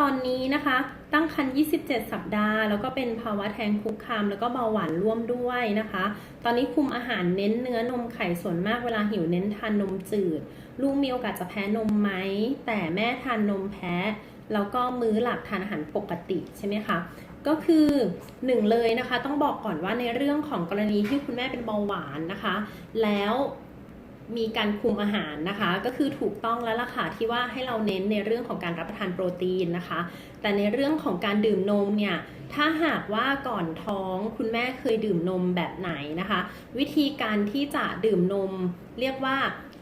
ตอนนี้นะคะ ตั้งครรภ์27 สัปดาห์ แล้วก็เป็นภาวะแท้งคุกคาม แล้วก็เบาหวานร่วมด้วยนะคะ ตอนนี้คุมอาหารเน้นเนื้อนมไข่ส่วนมากเวลาหิวเน้นทานนมจืด ลูกมีโอกาสจะแพ้นมไหม แต่แม่ทานนมแพ้ แล้วก็มื้อหลักทานอาหารปกติใช่ไหมคะก็คือหนึ่งเลยนะคะ ต้องบอกก่อนว่าในเรื่องของกรณีที่คุณแม่เป็นเบาหวานนะคะ แล้ว มีการคุมอาหารนะคะ ก็คือถูกต้องแล้วล่ะค่ะที่ว่าให้เราเน้นในเรื่องของการรับประทานโปรตีนนะคะ แต่ในเรื่องของการดื่มนมเนี่ยถ้าหากว่าก่อนท้องคุณแม่เคยดื่มนมแบบไหนนะคะ วิธีการที่จะดื่มนม เรียกว่า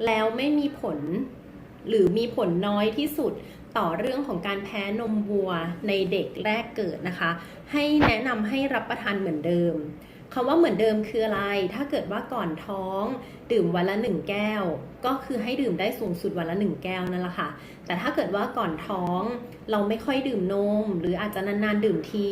แล้วไม่มีผล หรือมีผลน้อยที่สุดต่อเรื่องของการแพ้นมวัวในเด็กแรกเกิดนะคะ ให้แนะนำให้รับประทานเหมือนเดิม คำว่าเหมือนเดิมคืออะไร ถ้าเกิดว่าก่อนท้อง ดื่มวันละหนึ่งแก้ว ก็คือให้ดื่มได้สูงสุดวันละหนึ่งแก้วนั่นแหละค่ะ แต่ถ้าเกิดว่าก่อนท้อง เราไม่ค่อยดื่มนม หรืออาจจะนานๆดื่มที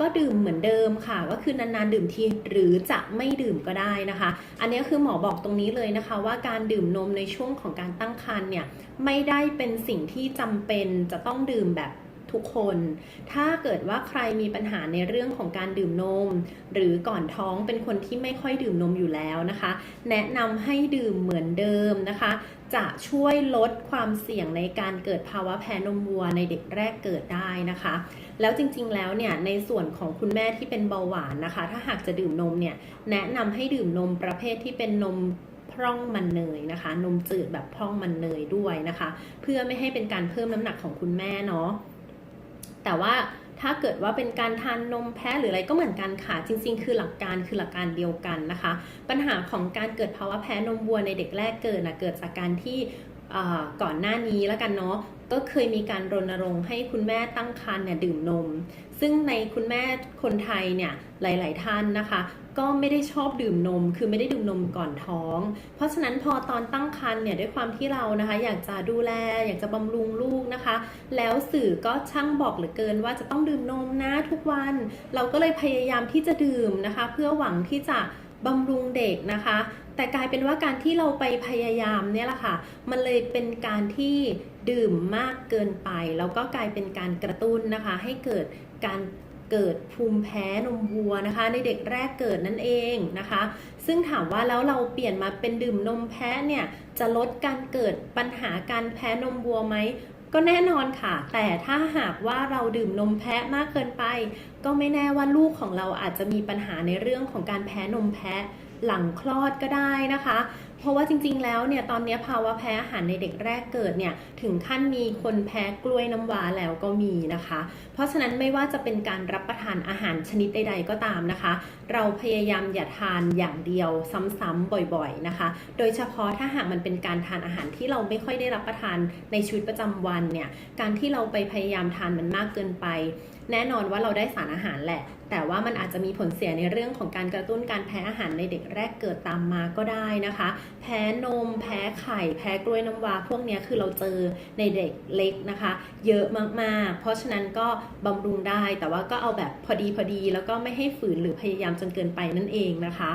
ก็ดื่มเหมือนเดิมค่ะ ก็คือนานๆดื่มทีหรือจะไม่ดื่มก็ได้นะคะ อันนี้คือหมอบอกตรงนี้เลยนะคะ ว่าการดื่มนมในช่วงของการตั้งครรภ์เนี่ยไม่ได้เป็นสิ่งที่จำเป็นจะต้องดื่มแบบ ทุกคน ถ้าเกิดว่าใครมีปัญหาในเรื่องของการดื่มนม หรือก่อนท้องเป็นคนที่ไม่ค่อยดื่มนมอยู่แล้วนะคะ แนะนำให้ดื่มเหมือนเดิมนะคะ จะช่วยลดความเสี่ยงในการเกิดภาวะแพ้นมวัวในเด็กแรกเกิดได้นะคะ แล้วจริงๆแล้วเนี่ยในส่วนของคุณแม่ที่เป็นเบาหวานนะคะ ถ้าหากจะดื่มนมเนี่ยแนะนำให้ดื่มนมประเภทที่เป็นนมพร่องมันเนยนะคะ นมจืดแบบพร่องมันเนยด้วยนะคะ เพื่อไม่ให้เป็นการเพิ่มน้ำหนักของคุณแม่เนาะ แต่ว่าถ้าเกิดว่าเป็นการทานนมแพ้หรืออะไรก็เหมือนกันค่ะ จริง ๆ คือหลักการคือหลักการเดียวกันนะคะ ปัญหาของการเกิดภาวะแพ้นมวัวในเด็กแรกเกิดนะเกิดจากการที่ ก่อนหน้านี้แล้วกันเนาะก็เคยมีการรณรงค์ให้คุณแม่ตั้งครรภ์เนี่ยดื่มนม ซึ่งในคุณแม่คนไทยเนี่ยหลาย ๆ ท่านนะคะ ก็ไม่ได้ชอบดื่มนม คือไม่ได้ดื่มนมก่อนท้อง เพราะฉะนั้นพอตอนตั้งครรภ์เนี่ยด้วยความที่เรานะคะ อยากจะดูแล อยากจะบำรุงลูกนะคะ แล้วสื่อก็ช่างบอกเหลือเกินว่าจะต้องดื่มนมนะทุกวัน เราก็เลยพยายามที่จะดื่มนะคะ เพื่อหวังที่จะ บำรุงเด็กนะคะ แต่กลายเป็นว่าการที่เราไปพยายามเนี่ยแหละค่ะ มันเลยเป็นการที่ดื่มมากเกินไป แล้วก็กลายเป็นการกระตุ้นนะคะ ให้เกิดการเกิดภูมิแพ้นมวัวนะคะ ในเด็กแรกเกิดนั่นเองนะคะ ซึ่งถามว่าแล้วเราเปลี่ยนมาเป็นดื่มนมแพ้เนี่ยจะลดการเกิดปัญหาการแพ้นมวัวไหม ก็แน่นอนค่ะ แต่ถ้าหากว่าเราดื่มนมแพะมากเกินไป ก็ไม่แน่ว่าลูกของเราอาจจะมีปัญหาในเรื่องของการแพ้นมแพะ หลังคลอดก็ได้นะคะ เพราะว่าจริงๆแล้วเนี่ยตอนนี้ภาวะแพ้อาหารในเด็กแรกเกิดเนี่ยถึงขั้นมีคนแพ้กล้วยน้ำว้าแล้วก็มีนะคะ เพราะฉะนั้นไม่ว่าจะเป็นการรับประทานอาหารชนิดใด ๆ ก็ตามนะคะ เราพยายามอย่าทานอย่างเดียวซ้ำๆบ่อยๆนะคะ โดยเฉพาะถ้าหากมันเป็นการทานอาหารที่เราไม่ค่อยได้รับประทานในชีวิตประจำวันเนี่ยการที่เราไปพยายามทานมันมากเกินไปแน่นอนว่าเราได้สารอาหารแหละ แต่ว่ามันอาจจะมีผลเสียในเรื่องของการกระตุ้นการแพ้อาหารในเด็กแรกเกิดตามมาก็ได้นะคะ แพ้นม แพ้ไข่ แพ้กล้วยน้ำว้าพวกนี้คือเราเจอในเด็กเล็กนะคะ เยอะมากๆ เพราะฉะนั้นก็บำรุงได้ แต่ว่าก็เอาแบบพอดีพอดี แล้วก็ไม่ให้ฝืนหรือพยายามจนเกินไปนั่นเองนะคะ